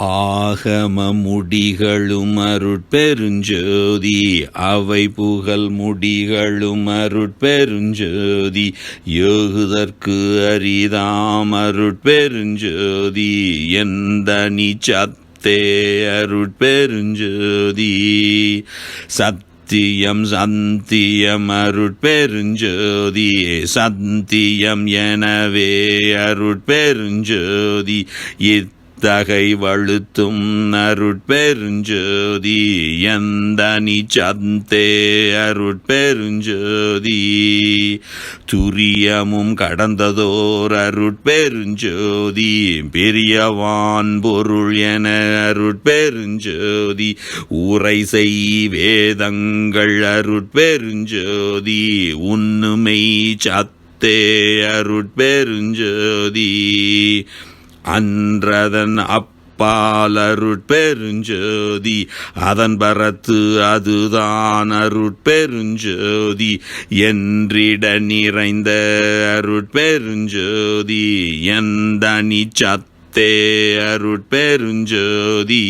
ஆகம முடிகளும் அருட்பெருஞ்சோதி அவை புகழ் முடிகளும் அருட்பெருஞ்சோதி யோகுதற்கு அரிதாம் அருட்பெருஞ்சோதி எந்த நிச்சத்தே அருட்பெருஞ்சோதி. சத்தியம் சந்தியம் அருட்பெருஞ்சோதி சந்தியம் எனவே அருட்பெருஞ்சோதி இத் தகை வழுத்தும் அருட்பெருஞ்சோதி எந்த நிச்சந்தே அருட்பெருஞ்சோதி. துரியமும் கடந்ததோர் அருட்பெருஞ்சோதி பெரியவான் பொருள் என அருட்பெருஞ்சோதி. உரை செய் வேதங்கள் அருட்பெருஞ்சோதி உண்ணுமை சத்தே அருட்பெருஞ்சோதி. அன்றதன் அப்பால் அருட்பெருஞ்சோதி அதன் பரத்து அதுதான் அருட்பெருஞ்சோதி என்றிட நிறைந்த அருட்பெருஞ்சோதி எந்த நிச்சத்தே அருட்பெருஞ்சோதி